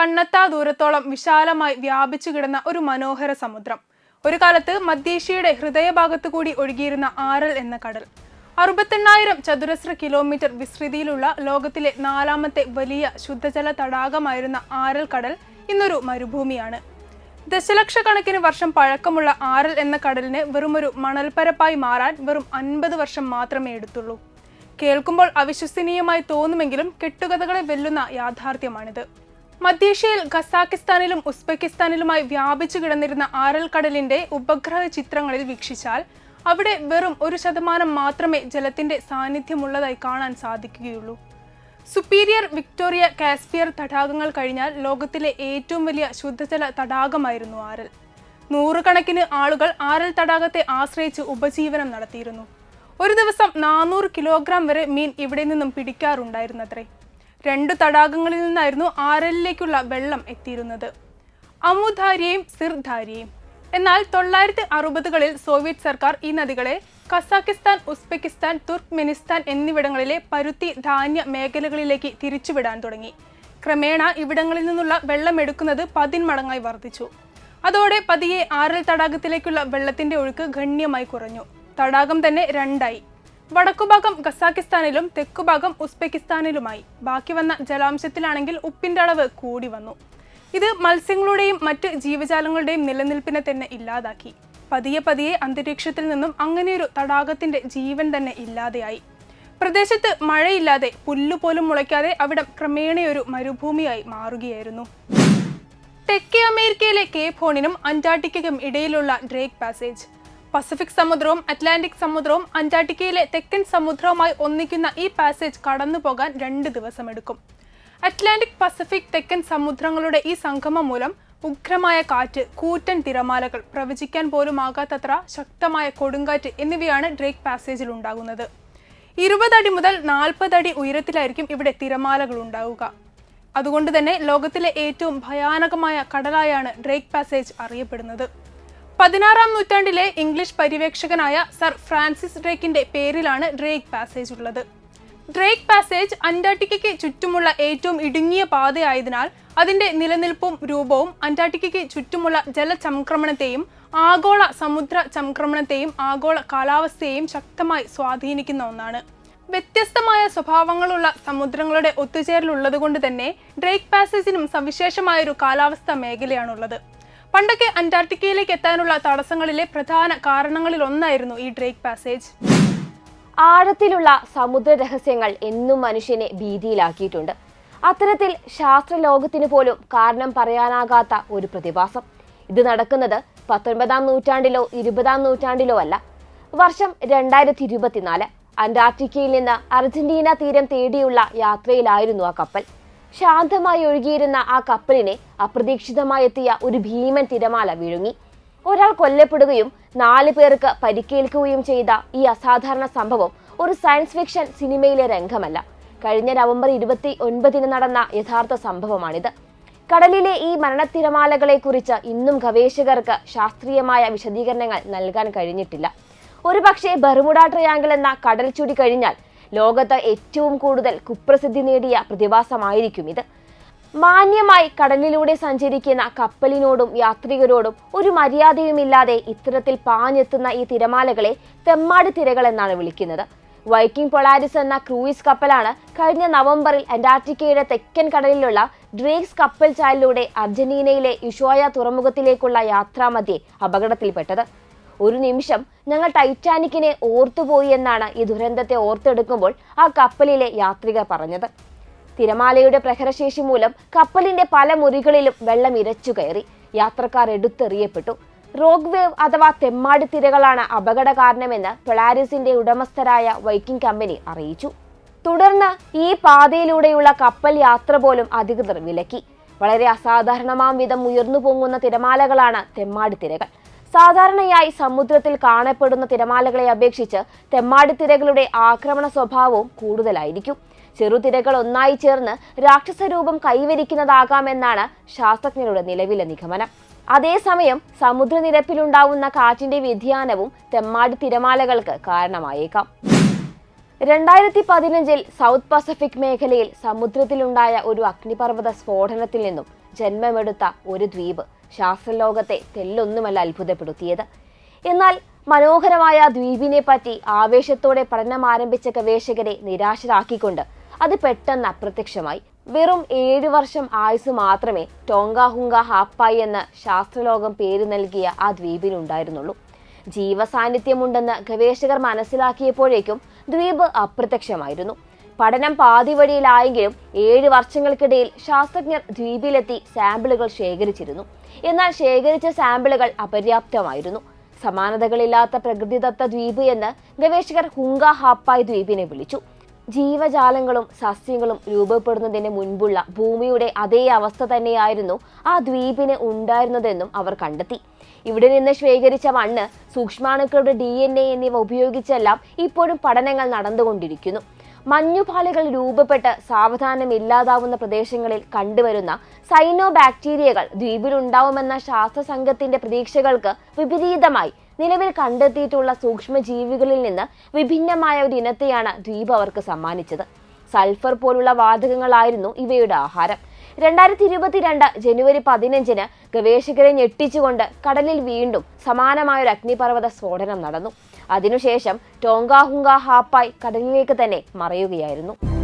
കണ്ണെത്താ ദൂരത്തോളം വിശാലമായി വ്യാപിച്ചു കിടന്ന ഒരു മനോഹര സമുദ്രം. ഒരു കാലത്ത് മധ്യേഷ്യയുടെ ഹൃദയഭാഗത്തു കൂടി ഒഴുകിയിരുന്ന ആരൽ എന്ന കടൽ. അറുപത്തെണ്ണായിരം ചതുരശ്ര കിലോമീറ്റർ വിസ്തൃതിയിലുള്ള ലോകത്തിലെ നാലാമത്തെ വലിയ ശുദ്ധജല തടാകമായിരുന്ന ആരൽ കടൽ ഇന്നൊരു മരുഭൂമിയാണ്. ദശലക്ഷക്കണക്കിന് വർഷം പഴക്കമുള്ള ആരൽ എന്ന കടലിന് വെറുമൊരു മണൽപ്പരപ്പായി മാറാൻ വെറും അൻപത് വർഷം മാത്രമേ എടുത്തുള്ളൂ. കേൾക്കുമ്പോൾ അവിശ്വസനീയമായി തോന്നുമെങ്കിലും കെട്ടുകഥകളെ വെല്ലുന്ന യാഥാർത്ഥ്യമാണിത്. മധ്യേഷ്യയിൽ ഖസാക്കിസ്ഥാനിലും ഉസ്ബെക്കിസ്ഥാനിലുമായി വ്യാപിച്ചു കിടന്നിരുന്ന ആരൽ കടലിന്റെ ഉപഗ്രഹ ചിത്രങ്ങളിൽ വീക്ഷിച്ചാൽ അവിടെ വെറും ഒരു ശതമാനം മാത്രമേ ജലത്തിന്റെ സാന്നിധ്യമുള്ളതായി കാണാൻ സാധിക്കുകയുള്ളൂ. സുപ്പീരിയർ വിക്ടോറിയ കാസ്പിയർ തടാകങ്ങൾ കഴിഞ്ഞാൽ ലോകത്തിലെ ഏറ്റവും വലിയ ശുദ്ധജല തടാകമായിരുന്നു ആരൽ. നൂറുകണക്കിന് ആളുകൾ ആരൽ തടാകത്തെ ആശ്രയിച്ച് ഉപജീവനം നടത്തിയിരുന്നു. ഒരു ദിവസം നാനൂറ് കിലോഗ്രാം വരെ മീൻ ഇവിടെ നിന്നും പിടിക്കാറുണ്ടായിരുന്നത്രേ. രണ്ടു തടാകങ്ങളിൽ നിന്നായിരുന്നു ആറലിലേക്കുള്ള വെള്ളം എത്തിയിരുന്നത്. അമുധാരിയെയും സിർധാരിയെയും. എന്നാൽ തൊള്ളായിരത്തി അറുപതുകളിൽ സോവിയറ്റ് സർക്കാർ ഈ നദികളെ കസാക്കിസ്ഥാൻ ഉസ്ബെക്കിസ്ഥാൻ തുർക്ക്മെനിസ്ഥാൻ എന്നിവിടങ്ങളിലെ പരുത്തി ധാന്യ മേഖലകളിലേക്ക് തിരിച്ചുവിടാൻ തുടങ്ങി. ക്രമേണ ഇവിടങ്ങളിൽ നിന്നുള്ള വെള്ളം എടുക്കുന്നത് പതിന്മടങ്ങായി വർദ്ധിച്ചു. അതോടെ പതിയെ ആറൽ തടാകത്തിലേക്കുള്ള വെള്ളത്തിന്റെ ഒഴുക്ക് ഗണ്യമായി കുറഞ്ഞു. തടാകം തന്നെ രണ്ടായി. വടക്കുഭാഗം ഖസാക്കിസ്ഥാനിലും തെക്കുഭാഗം ഉസ്ബെക്കിസ്ഥാനിലുമായി. ബാക്കി വന്ന ജലാംശത്തിലാണെങ്കിൽ ഉപ്പിന്റെ അളവ് കൂടി വന്നു. ഇത് മത്സ്യങ്ങളുടെയും മറ്റ് ജീവജാലങ്ങളുടെയും നിലനിൽപ്പിനെ തന്നെ ഇല്ലാതാക്കി. പതിയെ പതിയെ അന്തരീക്ഷത്തിൽ നിന്നും അങ്ങനെയൊരു തടാകത്തിന്റെ ജീവൻ തന്നെ ഇല്ലാതെയായി. പ്രദേശത്ത് മഴയില്ലാതെ പുല്ലുപോലും മുളയ്ക്കാതെ അവിടം ക്രമേണയൊരു മരുഭൂമിയായി മാറുകയായിരുന്നു. തെക്കേ അമേരിക്കയിലെ കേപ്പ് ഹോണിനും അന്റാർട്ടിക്കയ്ക്കും ഇടയിലുള്ള ഡ്രേക്ക് പാസേജ്. പസഫിക് സമുദ്രവും അറ്റ്ലാന്റിക് സമുദ്രവും അന്റാർട്ടിക്കയിലെ തെക്കൻ സമുദ്രവുമായി ഒന്നിക്കുന്ന ഈ പാസേജ് കടന്നുപോകാൻ രണ്ട് ദിവസമെടുക്കും. അറ്റ്ലാന്റിക് പസഫിക് തെക്കൻ സമുദ്രങ്ങളുടെ ഈ സംഗമം മൂലം ഉഗ്രമായ കാറ്റ് കൂറ്റൻ തിരമാലകൾ പ്രവചിക്കാൻ പോലും ആകാത്തത്ര ശക്തമായ കൊടുങ്കാറ്റ് എന്നിവയാണ് ഡ്രേക്ക് പാസേജിൽ ഉണ്ടാകുന്നത്. ഇരുപതടി മുതൽ നാൽപ്പതടി ഉയരത്തിലായിരിക്കും ഇവിടെ തിരമാലകൾ ഉണ്ടാവുക. അതുകൊണ്ട് തന്നെ ലോകത്തിലെ ഏറ്റവും ഭയാനകമായ കടലായാണ് ഡ്രേക്ക് പാസേജ് അറിയപ്പെടുന്നത്. പതിനാറാം നൂറ്റാണ്ടിലെ ഇംഗ്ലീഷ് പര്യവേക്ഷകനായ സർ ഫ്രാൻസിസ് ഡ്രേക്കിന്റെ പേരിലാണ് ഡ്രേക്ക് പാസേജ് ഉള്ളത്. ഡ്രേക്ക് പാസേജ് അന്റാർട്ടിക്കയ്ക്ക് ചുറ്റുമുള്ള ഏറ്റവും ഇടുങ്ങിയ പാതയായതിനാൽ അതിന്റെ നിലനിൽപ്പും രൂപവും അന്റാർട്ടിക്കയ്ക്ക് ചുറ്റുമുള്ള ജലചംക്രമണത്തെയും ആഗോള സമുദ്ര ചംക്രമണത്തെയും ആഗോള കാലാവസ്ഥയെയും ശക്തമായി സ്വാധീനിക്കുന്ന ഒന്നാണ്. വ്യത്യസ്തമായ സ്വഭാവങ്ങളുള്ള സമുദ്രങ്ങളുടെ ഒത്തുചേരലുള്ളത് കൊണ്ട് തന്നെ ഡ്രേക്ക് പാസേജിനും സവിശേഷമായൊരു കാലാവസ്ഥാ മേഖലയാണുള്ളത്. പണ്ടൊക്കെ അന്റാർട്ടിക്കയിലേക്ക് എത്താനുള്ള തടസ്സങ്ങളിലെ പ്രധാന കാരണങ്ങളിൽ ഒന്നായിരുന്നു ഈ ഡ്രേക്ക് പാസേജ്. ആഴത്തിലുള്ള സമുദ്ര രഹസ്യങ്ങൾ എന്നും മനുഷ്യനെ ഭീതിയിലാക്കിയിട്ടുണ്ട്. അത്തരത്തിൽ ശാസ്ത്രലോകത്തിന് പോലും കാരണം പറയാനാകാത്ത ഒരു പ്രതിഭാസം. ഇത് നടക്കുന്നത് പത്തൊൻപതാം നൂറ്റാണ്ടിലോ ഇരുപതാം നൂറ്റാണ്ടിലോ അല്ല. വർഷം രണ്ടായിരത്തി ഇരുപത്തിനാല് അന്റാർട്ടിക്കയിൽ നിന്ന് അർജന്റീന തീരം തേടിയുള്ള യാത്രയിലായിരുന്നു ആ കപ്പൽ. ശാന്തമായി ഒഴുകിയിരുന്ന ആ കപ്പലിനെ അപ്രതീക്ഷിതമായി എത്തിയ ഒരു ഭീമൻ തിരമാല വിഴുങ്ങി. ഒരാൾ കൊല്ലപ്പെടുകയും നാല് പേർക്ക് പരിക്കേൽക്കുകയും ചെയ്ത ഈ അസാധാരണ സംഭവം ഒരു സയൻസ് ഫിക്ഷൻ സിനിമയിലെ രംഗമല്ല. കഴിഞ്ഞ നവംബർ ഇരുപത്തി ഒൻപതിന് നടന്ന യഥാർത്ഥ സംഭവമാണിത്. കടലിലെ ഈ മരണത്തിരമാലകളെ കുറിച്ച് ഇന്നും ഗവേഷകർക്ക് ശാസ്ത്രീയമായ വിശദീകരണങ്ങൾ നൽകാൻ കഴിഞ്ഞിട്ടില്ല. ഒരുപക്ഷെ ബർമുഡ ട്രയാങ്കിൾ എന്ന കടൽ ചുടി കഴിഞ്ഞാൽ ലോകത്ത് ഏറ്റവും കൂടുതൽ കുപ്രസിദ്ധി നേടിയ പ്രതിഭാസമായിരിക്കും ഇത്. മാന്യമായി കടലിലൂടെ സഞ്ചരിക്കുന്ന കപ്പലിനോടും യാത്രികരോടും ഒരു മര്യാദയുമില്ലാതെ ഇത്തരത്തിൽ പാഞ്ഞെത്തുന്ന ഈ തിരമാലകളെ തെമ്മാട് തിരകൾ എന്നാണ് വിളിക്കുന്നത്. വൈക്കിംഗ് പൊളാരിസ് എന്ന ക്രൂയിസ് കപ്പലാണ് കഴിഞ്ഞ നവംബറിൽ അന്റാർട്ടിക്കയുടെ തെക്കൻ കടലിലുള്ള ഡ്രേക്സ് കപ്പൽ ചാലിലൂടെ അർജന്റീനയിലെ ഇഷോയ തുറമുഖത്തിലേക്കുള്ള യാത്രാമധ്യേ അപകടത്തിൽപ്പെട്ടത്. ഒരു നിമിഷം ഞങ്ങൾ ടൈറ്റാനിക്കിനെ ഓർത്തുപോയി എന്നാണ് ഈ ദുരന്തത്തെ ഓർത്തെടുക്കുമ്പോൾ ആ കപ്പലിലെ യാത്രികർ പറഞ്ഞത്. തിരമാലയുടെ പ്രഹരശേഷി മൂലം കപ്പലിന്റെ പല മുറികളിലും വെള്ളം ഇരച്ചു കയറി. യാത്രക്കാർ എടുത്തെറിയപ്പെട്ടു. റോഗ് വേവ് അഥവാ തെമ്മാടി തിരകളാണ് അപകട കാരണമെന്ന് പൊളാരിസിന്റെ ഉടമസ്ഥരായ വൈക്കിംഗ് കമ്പനി അറിയിച്ചു. തുടർന്ന് ഈ പാതയിലൂടെയുള്ള കപ്പൽ യാത്ര പോലും അധികൃതർ വിലക്കി. വളരെ അസാധാരണമാം വിധം ഉയർന്നു പൊങ്ങുന്ന തിരമാലകളാണ് തെമ്മാടി തിരകൾ. സാധാരണയായി സമുദ്രത്തിൽ കാണപ്പെടുന്ന തിരമാലകളെ അപേക്ഷിച്ച് തെമ്മാടിത്തിരകളുടെ ആക്രമണ സ്വഭാവവും കൂടുതലായിരിക്കും. ചെറുതിരകൾ ഒന്നായി ചേർന്ന് രാക്ഷസ രൂപം കൈവരിക്കുന്നതാകാമെന്നാണ് ശാസ്ത്രജ്ഞരുടെ നിലവിലെ നിഗമനം. അതേസമയം സമുദ്രനിരപ്പിലുണ്ടാവുന്ന കാറ്റിന്റെ വ്യതിയാനവും തെമ്മാടി തിരമാലകൾക്ക് കാരണമായേക്കാം. രണ്ടായിരത്തി പതിനഞ്ചിൽ സൗത്ത് പസഫിക് മേഖലയിൽ സമുദ്രത്തിലുണ്ടായ ഒരു അഗ്നിപർവത സ്ഫോടനത്തിൽ നിന്നും ജന്മമെടുത്ത ഒരു ദ്വീപ്. ശാസ്ത്രലോകത്തെ തെല്ലൊന്നുമല്ല അത്ഭുതപ്പെടുത്തിയത്. എന്നാൽ മനോഹരമായ ദ്വീപിനെ പറ്റി ആവേശത്തോടെ പഠനം ആരംഭിച്ച ഗവേഷകരെ നിരാശരാക്കിക്കൊണ്ട് അത് പെട്ടെന്ന് അപ്രത്യക്ഷമായി. വെറും ഏഴു വർഷം ആയുസ് മാത്രമേ ടോങ്കാഹുങ്ക ഹാപ്പായി എന്ന ശാസ്ത്രലോകം പേര് നൽകിയ ആ ദ്വീപിനുണ്ടായിരുന്നുള്ളൂ. ജീവസാന്നിധ്യമുണ്ടെന്ന് ഗവേഷകർ മനസ്സിലാക്കിയപ്പോഴേക്കും ദ്വീപ് അപ്രത്യക്ഷമായിരുന്നു. പഠനം പാതി വഴിയിലായെങ്കിലും ഏഴ് വർഷങ്ങൾക്കിടയിൽ ശാസ്ത്രജ്ഞർ ദ്വീപിലെത്തി സാമ്പിളുകൾ ശേഖരിച്ചിരുന്നു. എന്നാൽ ശേഖരിച്ച സാമ്പിളുകൾ അപര്യാപ്തമായിരുന്നു. സമാനതകളില്ലാത്ത പ്രകൃതിദത്ത ദ്വീപ് എന്ന് ഗവേഷകർ ഹുങ്ക ഹാപ്പായ് ദ്വീപിനെ വിളിച്ചു. ജീവജാലങ്ങളും സസ്യങ്ങളും രൂപപ്പെടുന്നതിന് മുൻപുള്ള ഭൂമിയുടെ അതേ അവസ്ഥ തന്നെയായിരുന്നു ആ ദ്വീപിന് ഉണ്ടായിരുന്നതെന്നും അവർ കണ്ടെത്തി. ഇവിടെ നിന്ന് ശേഖരിച്ച മണ്ണ് സൂക്ഷ്മാണുക്കളുടെ ഡി എന്നിവ ഉപയോഗിച്ചെല്ലാം ഇപ്പോഴും പഠനങ്ങൾ നടന്നുകൊണ്ടിരിക്കുന്നു. മഞ്ഞുപാളികൾ രൂപപ്പെട്ട് സാവധാനം ഇല്ലാതാവുന്ന പ്രദേശങ്ങളിൽ കണ്ടുവരുന്ന സൈനോ ബാക്ടീരിയകൾ ദ്വീപിലുണ്ടാവുമെന്ന ശാസ്ത്ര സംഘത്തിന്റെ പ്രതീക്ഷകൾക്ക് വിപരീതമായി നിലവിൽ കണ്ടെത്തിയിട്ടുള്ള സൂക്ഷ്മജീവികളിൽ നിന്ന് വിഭിന്നമായ ഒരു ഇനത്തെയാണ് ദ്വീപ് അവർക്ക് സമ്മാനിച്ചത്. സൾഫർ പോലുള്ള വാതകങ്ങളായിരുന്നു ഇവയുടെ ആഹാരം. രണ്ടായിരത്തി ഇരുപത്തിരണ്ട് ജനുവരി പതിനഞ്ചിന് ഗവേഷകരെ ഞെട്ടിച്ചുകൊണ്ട് കടലിൽ വീണ്ടും സമാനമായൊരു അഗ്നിപർവത സ്ഫോടനം നടന്നു. അതിനുശേഷം ടോങ്കാഹുങ്ക ഹാപ്പായ് കടലിലേക്ക് തന്നെ മറയുകയായിരുന്നു.